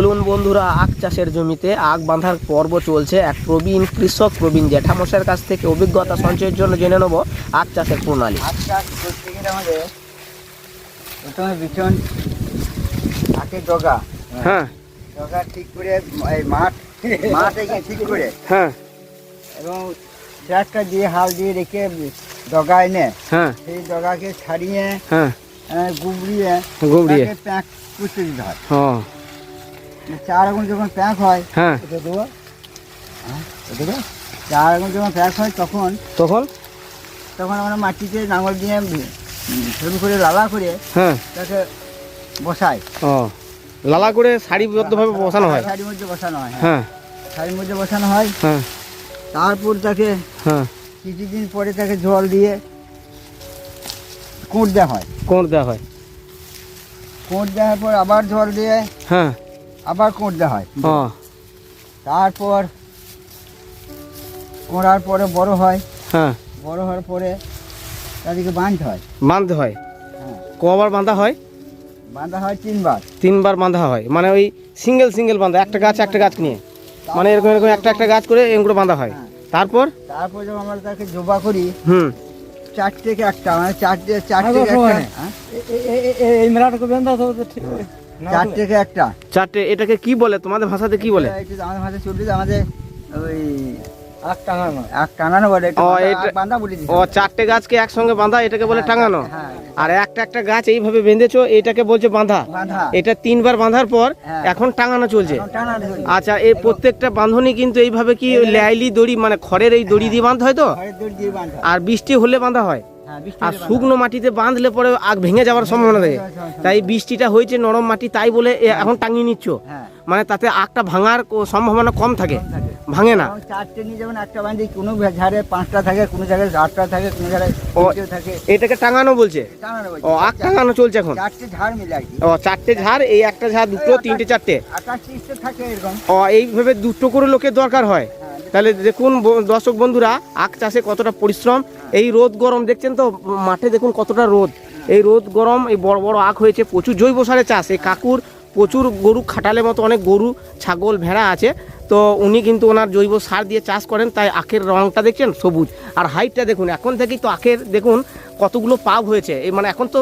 চলুন বন্ধুরা আখ চাষের জমিতে আখ বাঁধার পর্ব চলছে। এক প্রবীণ কৃষক প্রবীণ জ্যাঠামশাইয়ের কাছ থেকে অভিজ্ঞতা সঞ্চয়ের জন্য জেনে নেব আখ চাষের প্রণালী। করতে গেলে আমাদের প্রথমে বিছন আখের ডগা। হ্যাঁ। ডগা ঠিক করে এই মাঠ মাঠ এখানে ঠিক করে। হ্যাঁ। এবং ট্রাক্টর দিয়ে হাল দিয়ে রেখে ডগা এনে হ্যাঁ। সেই ডগাকে ছাড়িয়ে হ্যাঁ। গুবড়িয়ে গুবড়িয়ে। প্যাঁক করতে দিতে হয়। চার আগুন যখন প্যাঁক হয় হ্যাঁ। এটা দেবো। হ্যাঁ এটা চার আগুন যখন প্যাঁক হয় তখন তখন? তখন আমরা মাটিতে নাঙল দিয়ে শুরু করে লালা করে হ্যাঁ। তাকে বসাই। ও লালা করে সারিবদ্ধভাবে বসানো হয়? শাড়ির মধ্যে বসানো হয় হ্যাঁ। হ্যাঁ। শাড়ির মধ্যে বসানো হয়। হ্যাঁ। তারপর তাকে হ্যাঁ। কিছুদিন পরে তাকে জল দিয়ে কোঁট দেওয়া হয়। কোণ দেওয়া হয়। কোঁট দেওয়ার পর আবার জল দিয়ে হ্যাঁ। আবার দেওয়া হয়। তারপর কোঁড়ার পরে বড় হয়। হ্যাঁ। বড় হওয়ার পরে তাদেরকে বাঁধতে হয়। বাঁধতে হয়? হ্যাঁ। কবার বাঁধা হয়? বাঁধা হয় তিনবার। তিনবার বাঁধা হয়। মানে ওই সিঙ্গেল সিঙ্গেল বাঁধা একটা গাছ একটা গাছ নিয়ে। মানে এরকম এরকম একটা একটা গাছ করে এগুলো বাঁধা হয়। হ্যাঁ। তারপর? তারপর যখন আমরা তাকে জোবা করি হুম। চার থেকে একটা? মানে চারটে চার থেকে একটা? হ্যাঁ? এই মেলাটাকে বেঁধা তো ঠিক চার থেকে একটা? চারটে এটাকে কি বলে? তোমাদের ভাষাতে কি বলে? এটা আমাদের ভাষায় চলবে আমাদের ওই টাঙানো। বলে ও, বাঁধা- এটা- বাঁধা বলে দিতে ও হয়। চারটে গাছকে একসঙ্গে বাঁধা এটাকে বলে হ্যাঁ, টাঙানো? হ্যাঁ আর একটা একটা গাছ এইভাবে বেঁধেছো এটাকে বলছে বাঁধা। বাঁধা। এটা তিনবার বাঁধার পর হ্যাঁ। এখন টাঙানো চলছে। আচ্ছা এই প্রত্যেকটা বাঁধনই কিন্তু এইভাবে কি ল্যাইলি দড়ি মানে খড়ের এই দড়ি দিয়ে বাঁধতে হয় তো? বাঁধা আর বৃষ্টি হলে বাঁধা হয়। হ্যাঁ আর শুকনো মাটিতে বাঁধলে পরে আগ ভেঙে যাওয়ার সম্ভাবনা থাকে। তাই বৃষ্টিটা হয়েছে নরম মাটি তাই বলে এ এখন টাঙিয়ে নিচ্ছ। হ্যাঁ। মানে তাতে আগটা ভাঙার সম্ভাবনা কম থাকে। ভাঙে না? চারটে নিয়ে যেমন একটা বাঁধি কোনো ঝাড়ে পাঁচটা থাকে কোনো জায়গায় আটটা থাকে কোনো জায়গায় থাকে। এটাকে টাঙানো বলছে? ও আগ টাঙানো চলছে এখন? চারটে ঝাড় মিলে আর কি। ও চারটে ঝাড় এই একটা ঝাড় দুটো তিনটে চারটে? থাকে এরকম। ও এইভাবে দুটো করে লোকের দরকার হয়। হ্যাঁ। তাহলে দেখুন দর্শক বন্ধুরা আখ চাষে কতটা পরিশ্রম। এই রোদ গরম দেখছেন তো মাঠে দেখুন কতটা রোদ। এই রোদ গরম এই বড় বড় আখ হয়েছে প্রচুর জৈব সারে চাষ। এই কাকুর প্রচুর গরু খাটালের মতো অনেক গরু ছাগল ভেড়া আছে। তো উনি কিন্তু ওনার জৈব সার দিয়ে চাষ করেন তাই আখের রংটা দেখছেন? সবুজ। আর হাইটটা দেখুন এখন থেকেই তো আখের দেখুন কতগুলো পাপ হয়েছে। এই মানে এখন তো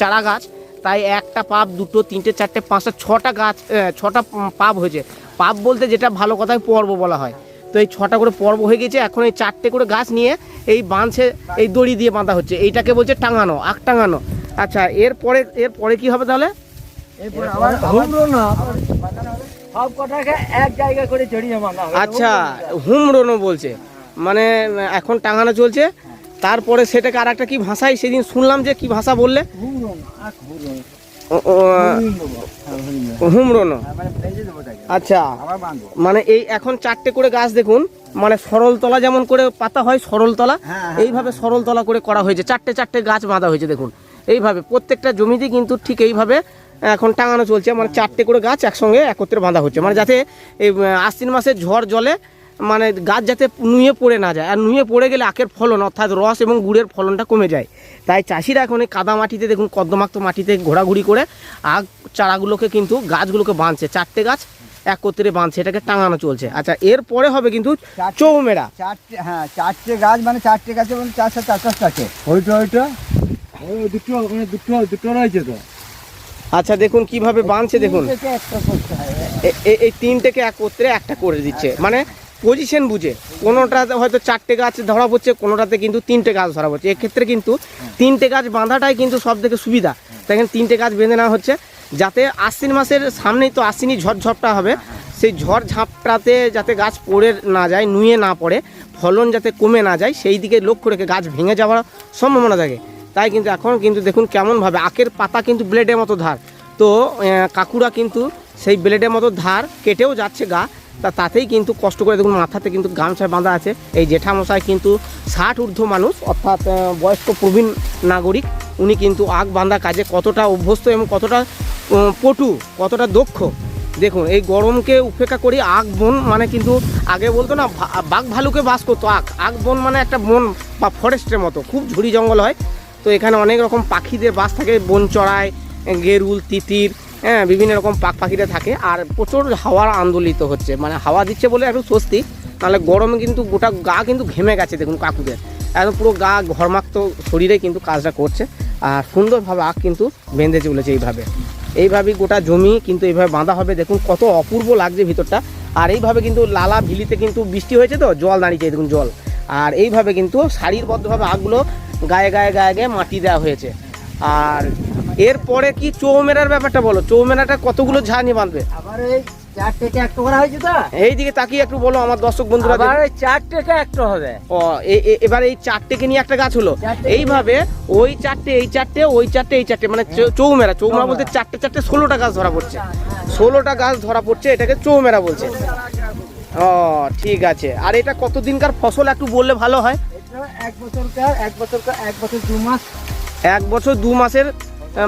চারা গাছ তাই একটা পাপ দুটো তিনটে চারটে পাঁচটা ছটা গাছ ছটা পাপ হয়েছে। পাপ বলতে যেটা ভালো কথায় পর্ব বলা হয়। তো এই ছটা করে পর্ব হয়ে গেছে এখন এই চারটে করে গাছ নিয়ে এই বাঁধছে এই দড়ি দিয়ে বাঁধা হচ্ছে। এইটাকে বলছে টাঙানো আখ টাঙানো। আচ্ছা এরপরে এরপরে কি হবে তাহলে? সব কটাকে এক জায়গা করে জড়িয়ে হবে আচ্ছা হুমড়োনো বলছে। মানে এখন টাঙানো চলছে। তারপরে সেটাকে আর একটা কি ভাষায় সেদিন শুনলাম যে কি ভাষা বললে? হুমড়ো না, আখ হুমড়ো না। ও- ও, হুমড়ো দেবো। হ্যাঁ, হ্যাঁ, মানে। আচ্ছা মানে এই এখন চারটে করে গাছ দেখুন মানে সরলতলা যেমন করে পাতা হয় সরল তলা হ্যাঁ, হ্যাঁ, এইভাবে সরলতলা করে করা হয়েছে। চারটে চারটে গাছ বাঁধা হয়েছে দেখুন। এইভাবে প্রত্যেকটা জমিতে কিন্তু ঠিক এইভাবে এখন টাঙানো চলছে মানে চারটে করে গাছ একসঙ্গে একত্রে বাঁধা হচ্ছে। মানে যাতে এই আশ্বিন মাসের ঝড় জলে মানে গাছ যাতে নুয়ে পড়ে না যায়। আর নুয়ে পড়ে গেলে আখের ফলন অর্থাৎ রস এবং গুড়ের ফলনটা কমে যায়। তাই চাষিরা এখন এই কাদা মাটিতে দেখুন কদ্দমাক্ত মাটিতে ঘোরাঘুরি করে আগ চারাগুলোকে কিন্তু গাছগুলোকে বাঁধছে। চারটে গাছ একত্রে বাঁধছে এটাকে টাঙানো চলছে। আচ্ছা এরপরে হবে কিন্তু চৌমেরা। চারটে হ্যাঁ চারটে গাছ মানে চারটে গাছে মানে চারশো চারশো থাকে ওইটা ওইটা? ওই দুটো ওখানে দুটো দুটো রয়েছে তো? আচ্ছা দেখুন কীভাবে বাঁধছে দেখুন। এই তিনটেকে একত্রে একটা করে দিচ্ছে। মানে পজিশন বুঝে। কোনোটাতে হয়তো চারটে গাছ ধরা পড়ছে কোনোটাতে কিন্তু তিনটে গাছ ধরা পড়ছে। এক্ষেত্রে কিন্তু তিনটে গাছ বাঁধাটাই কিন্তু সব থেকে সুবিধা। দেখেন তিনটে গাছ বেঁধে নেওয়া হচ্ছে। যাতে আশ্বিন মাসের সামনেই তো আশ্বিনী ঝড় ঝাপটা হবে। সেই ঝড় ঝাপটাতে যাতে গাছ পড়ে না যায় নুয়ে না পড়ে ফলন যাতে কমে না যায় সেই দিকে লক্ষ্য রেখে গাছ ভেঙে যাওয়ার সম্ভাবনা থাকে। তাই কিন্তু এখন কিন্তু দেখুন কেমনভাবে, আখের পাতা কিন্তু ব্লেডের মতো ধার। তো কাকুরা কিন্তু সেই ব্লেডের মতো ধার কেটেও যাচ্ছে গা। তা তাতেই কিন্তু কষ্ট করে দেখুন মাথাতে কিন্তু গামছায় বাঁধা আছে। এই জেঠামশাই কিন্তু ষাট ঊর্ধ্ব মানুষ, অর্থাৎ বয়স্ক প্রবীণ নাগরিক, উনি কিন্তু আগ বাঁধা কাজে কতটা অভ্যস্ত এবং কতটা পটু, কতটা দক্ষ। দেখুন, এই গরমকে উপেক্ষা করি আগ বন মানে কিন্তু আগে বলতো না বাঘ ভালুকে বাস করতো আগ আগ বন মানে একটা বন বা ফরেস্টের মতো। খুব ঝুড়ি জঙ্গল হয় তো এখানে অনেক রকম পাখিদের বাস থাকে বন চড়ায় গেরুল, তিতির হ্যাঁ বিভিন্ন রকম পাক পাখিরা থাকে। আর প্রচুর হাওয়ার আন্দোলিত হচ্ছে। মানে হাওয়া দিচ্ছে বলে একটু স্বস্তি, নাহলে গরমে কিন্তু গোটা গা কিন্তু ঘেমে গেছে, দেখুন কাকুদের। একদম পুরো গা ঘরমাক্ত শরীরে কিন্তু কাজটা করছে। আর সুন্দরভাবে আখ কিন্তু বেঁধে চলেছে এইভাবে। এইভাবেই গোটা জমি কিন্তু এইভাবে বাঁধা হবে, দেখুন কত অপূর্ব লাগছে ভিতরটা। আর এইভাবে কিন্তু লালা ভিলিতে কিন্তু বৃষ্টি হয়েছে তো, জল দাঁড়িয়েছে, দেখুন জল। আর এইভাবে কিন্তু সারিরবদ্ধভাবে আগগুলো গায়ে গায়ে গায়ে গায়ে মাটি দেওয়া হয়েছে। আর এরপরে কি চৌমেরার ব্যাপারটা বলো? চৌমেরাটা কতগুলো ঝাড়নি বাঁধবে? আবার এই চার থেকে একটা করা হয়েছে তো। এই তাকিয়ে একটু বলো আমার দর্শক বন্ধুরা আবার চার থেকে একটা হবে। ও এবার এই চারটেকে নিয়ে একটা গাছ হলো। এইভাবে ওই চারটে এই চারটে ওই চারটে এই চারটে মানে চৌমেরা। চৌমেরা বলতে চারটে চারটে ষোলোটা গাছ ধরা পড়ছে। ষোলোটা গাছ ধরা পড়ছে এটাকে চৌমেরা বলছে। ও ঠিক আছে। আর এটা কতদিনকার ফসল একটু বললে ভালো হয়? এক বছরকার এক বছরকার এক বছর দু মাস। এক বছর দু মাসের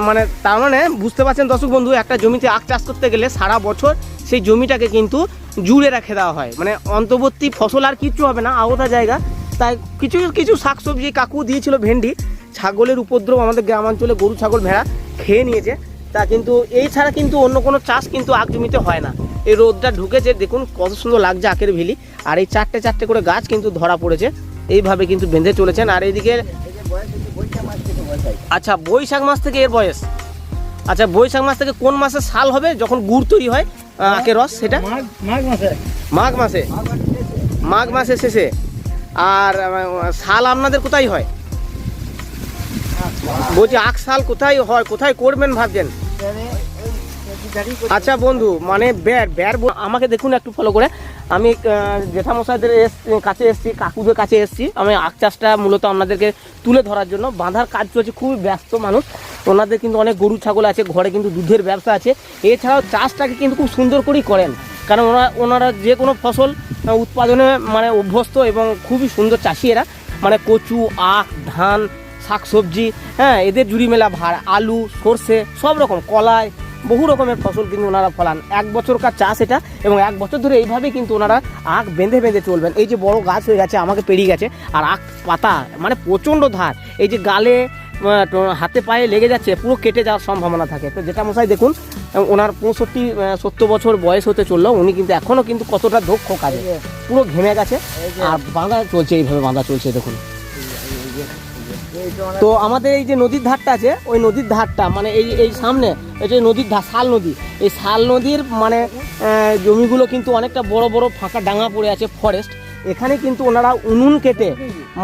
মানে তার মানে বুঝতে পারছেন দর্শক বন্ধু একটা জমিতে আখ চাষ করতে গেলে সারা বছর সেই জমিটাকে কিন্তু জুড়ে রেখে দেওয়া হয়। মানে অন্তর্বর্তী ফসল আর কিচ্ছু হবে না আওতা জায়গা। তাই কিছু কিছু শাকসবজি কাকু দিয়েছিল ভেন্ডি। ছাগলের উপদ্রব আমাদের গ্রামাঞ্চলে গরু ছাগল ভেড়া খেয়ে নিয়েছে। তা কিন্তু এই ছাড়া কিন্তু অন্য কোনো চাষ কিন্তু আখ জমিতে হয় না। এই রোদটা ঢুকেছে দেখুন কত সুন্দর লাগছে আখের ভিলি। আর এই চারটে চারটে করে গাছ কিন্তু ধরা পড়েছে। এইভাবে কিন্তু বেঁধে চলেছেন। আর এইদিকে আচ্ছা বৈশাখ মাস থেকে এর বয়স? আচ্ছা বৈশাখ মাস থেকে কোন মাসে সাল হবে যখন গুড় তৈরি হয় আখের রস? সেটা? মাঘ মাসে। মাঘ মাসে। শেষে। আর শাল আপনাদের কোথায় হয়? বলছি আখ শাল কোথায় হয়? কোথায় করবেন ভাবছেন? আচ্ছা বন্ধু মানে ব্যার বল- আমাকে দেখুন একটু ফলো করে। আমি জেঠামশাইদের কাছে এসেছি, কাকুদের কাছে এসেছি। আমি আখ চাষটা মূলত আপনাদেরকে তুলে ধরার জন্য। বাঁধার কাজ চলছে, খুবই ব্যস্ত মানুষ। ওনাদের কিন্তু অনেক গরু, ছাগল আছে, ঘরে কিন্তু দুধের ব্যবসা আছে। এছাড়াও চাষটাকে কিন্তু খুব সুন্দর করেই করেন। কারণ ওরা ওনারা যে কোনো ফসল উৎপাদনে মানে অভ্যস্ত এবং খুবই সুন্দর চাষি এরা। মানে কচু, আখ, ধান, শাকসবজি হ্যাঁ এদের জুড়ি মেলা ভাড়, আলু, সর্ষে, সব রকম, কলাই বহু রকমের ফসল কিন্তু ওনারা ফলান। এক বছরকার চাষ এটা এবং এক বছর ধরে এইভাবেই কিন্তু ওনারা আখ বেঁধে বেঁধে চলবেন। এই যে বড় গাছ হয়ে গেছে আমাকে পেরিয়ে গেছে আর আখ পাতা মানে প্রচণ্ড ধার। এই যে গালে হাতে পায়ে লেগে যাচ্ছে পুরো কেটে যাওয়ার সম্ভাবনা থাকে। তো যেটা মশাই দেখুন ওনার পঁয়ষট্টি সত্তর বছর বয়স হতে চলল উনি কিন্তু এখনও কিন্তু কতটা দক্ষ কাজে। পুরো ঘেমে গেছে আর বাঁধা চলছে এইভাবে বাঁধা চলছে দেখুন। তো আমাদের এই যে নদীর ধারটা আছে, ওই নদীর ধারটা মানে এই এই সামনে যে নদীর ধার, শাল নদী, এই শাল নদীর মানে জমিগুলো কিন্তু অনেকটা বড় বড়, ফাঁকা ডাঙা পড়ে আছে ফরেস্ট এখানে কিন্তু ওনারা উনুন কেটে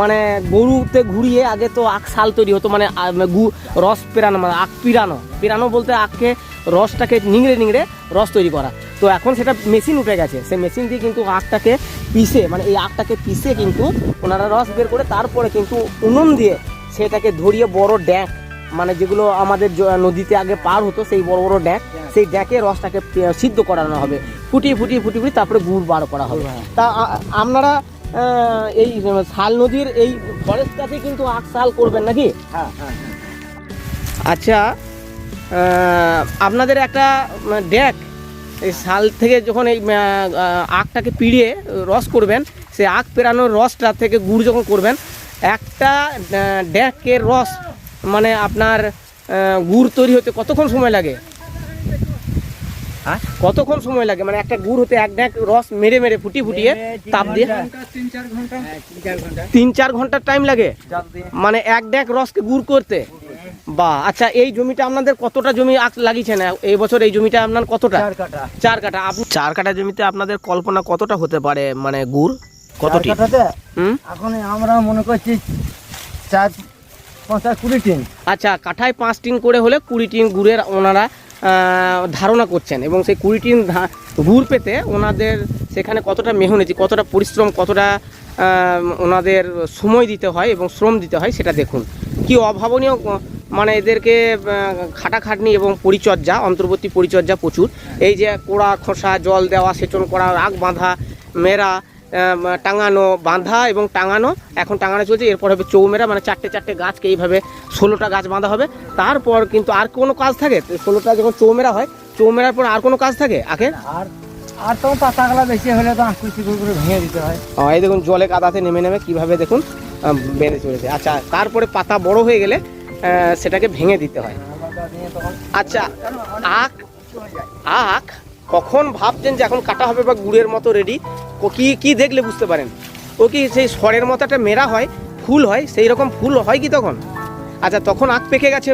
মানে গরুতে ঘুরিয়ে আগে তো আখ শাল তৈরি হতো মানে গু- রস পেরানো মানে আখ পিরানো। পিরানো বলতে আখকে রসটাকে নিংড়ে নিংড়ে রস তৈরি করা। তো এখন সেটা মেশিন উঠে গেছে, সেই মেশিন দিয়ে কিন্তু আখটাকে পিষে মানে এই আখটাকে পিষে কিন্তু ওনারা রস বের করে, তারপরে কিন্তু উনুন দিয়ে সেটাকে ধরিয়ে বড় ড্যাক মানে যেগুলো আমাদের নদীতে আগে পার হতো সেই বড় বড় ড্যাক সেই ড্যাকে রসটাকে সিদ্ধ করানো হবে। ফুটিয়ে ফুটিয়ে ফুটিয়ে ফুটিয়ে তারপরে গুড় বার করা হবে। তা আপনারা এই শাল নদীর এই ফরেস্টটাতে কিন্তু আখ শাল করবেন নাকি? হ্যাঁ হ্যাঁ হ্যাঁ। আচ্ছা আপনাদের একটা ড্যাক এই শাল থেকে যখন এই আখটাকে পিড়িয়ে রস করবেন সেই আখ পেরানোর রসটা থেকে গুড় যখন করবেন একটা ড্যাকের রস মানে আপনার গুড় তৈরি হতে কতক্ষণ সময় লাগে? হ্যাঁ? কতক্ষণ সময় লাগে? মানে একটা গুড় হতে এক ড্যাক রস মেরে মেরে ফুটিয়ে ফুটিয়ে তাপ দিয়ে হ্যাঁ, তিন চার ঘণ্টা। তিন চার ঘণ্টার টাইম লাগে? মানে এক ড্যাক রসকে গুড় করতে? বা আচ্ছা এই জমিটা আপনাদের কতটা জমি লাগিয়েছেন? এই বছর এই জমিটা আপনার কতটা? চার কাটা চার কাটা চার কাটা জমিতে আপনাদের কল্পনা কতটা হতে পারে মানে গুড়? কতটি? এখন আমরা মনে করছি চার পঞ্চাশ কুড়ি টিন। আচ্ছা কাঠায় পাঁচ টিন করে হলে কুড়ি টিন গুড়ের ওনারা ধারণা করছেন এবং সেই কুড়ি টিন গুড় পেতে ওনাদের সেখানে কতটা মেহনতি কতটা পরিশ্রম কতটা ওনাদের সময় দিতে হয় এবং শ্রম দিতে হয় সেটা দেখুন। কি অভাবনীয় মানে এদেরকে খাটাখাটনি এবং পরিচর্যা অন্তর্বর্তী পরিচর্যা প্রচুর। এই যে কোড়া খোসা জল দেওয়া সেচন করা রাগ বাঁধা মেরা টাঙানো বাঁধা এবং টাঙানো এখন টাঙানো চলছে। এরপর হবে চৌমেরা মানে চারটে চারটে গাছকে এইভাবে ষোলোটা গাছ বাঁধা হবে। তারপর কিন্তু আর কোনো কাজ থাকে? ষোলোটা যখন চৌমেরা হয় চৌমেরার পর আর কোনো কাজ থাকে? আগে আর আর তো পাতাগুলা বেশি হলে তো আঁকুচি করে ভেঙে দিতে হয়। এই দেখুন জলে কাদাতে নেমে নেমে কীভাবে দেখুন বেঁধে চলেছে। আচ্ছা তারপরে পাতা বড় হয়ে গেলে সেটাকে ভেঙে দিতে হয়। আচ্ছা আখ আখ কখন ভাবছেন যে এখন কাটা হবে বা গুড়ের মতো রেডি ও কি কি দেখলে বুঝতে পারেন? ও কি সেই স্বরের মতো একটা মেরা হয়, ফুল হয়, সেই রকম ফুল হয় কি তখন? আচ্ছা তখন আখ পেকে গেছে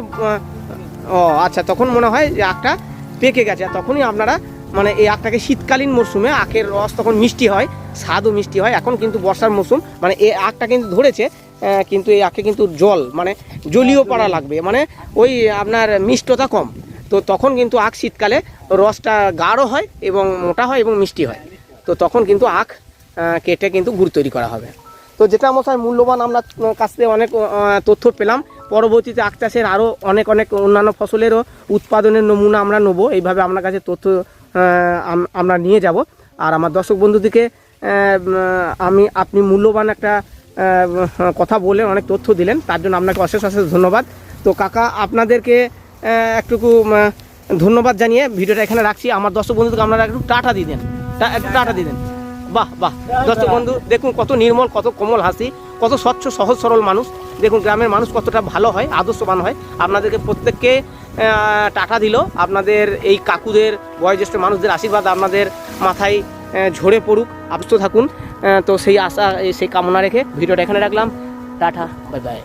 ও আচ্ছা তখন মনে হয় যে আখটা পেকে গেছে তখনই আপনারা মানে এই আখটাকে শীতকালীন মরশুমে আখের রস তখন মিষ্টি হয়, স্বাদও মিষ্টি হয়, এখন কিন্তু বর্ষার মরশুম মানে এই আখটা কিন্তু ধরেছে কিন্তু এই আখে কিন্তু জল মানে জলীয় পাড়া লাগবে মানে ওই আপনার মিষ্টতা কম, তো তখন কিন্তু আখ শীতকালে রসটা গাঢ় হয় এবং মোটা হয় এবং মিষ্টি হয়। তো তখন কিন্তু আখ কেটে কিন্তু গুড় তৈরি করা হবে। তো যেটা মশাই মূল্যবান, আমরা কাছ থেকে অনেক তথ্য পেলাম। পরবর্তীতে আখ চাষের আরও অনেক অনেক অন্যান্য ফসলেরও উৎপাদনের নমুনা আমরা নেব। এইভাবে আপনার কাছে তথ্য আমরা নিয়ে যাব। আর আমার দর্শক বন্ধুদিকে আমি, আপনি মূল্যবান একটা কথা বলে অনেক তথ্য দিলেন। তার জন্য আপনাকে অশেষ অশেষ ধন্যবাদ। তো কাকা, আপনাদেরকে একটুকু ধন্যবাদ জানিয়ে ভিডিওটা এখানে রাখছি। আমার দর্শক বন্ধুদেরকে আপনারা একটু টাটা দিয়ে দেন। একটু টাটা দিয়ে দেন। বাহ বাহ। দর্শক বন্ধু, দেখুন কত নির্মল, কত কোমল হাসি, কত স্বচ্ছ, সহজ, সরল মানুষ। দেখুন, গ্রামের মানুষ কতটা ভালো হয়, আদর্শবান হয়। আপনাদেরকে প্রত্যেককে টাকা দিল। আপনাদের এই কাকুদের, বয়োজ্যেষ্ঠ মানুষদের আশীর্বাদ আপনাদের মাথায় ঝরে পড়ুক, আবস্থ থাকুন। তো সেই আশা সেই কামনা রেখে ভিডিওটা এখানে রাখলাম। Tata, bye bye.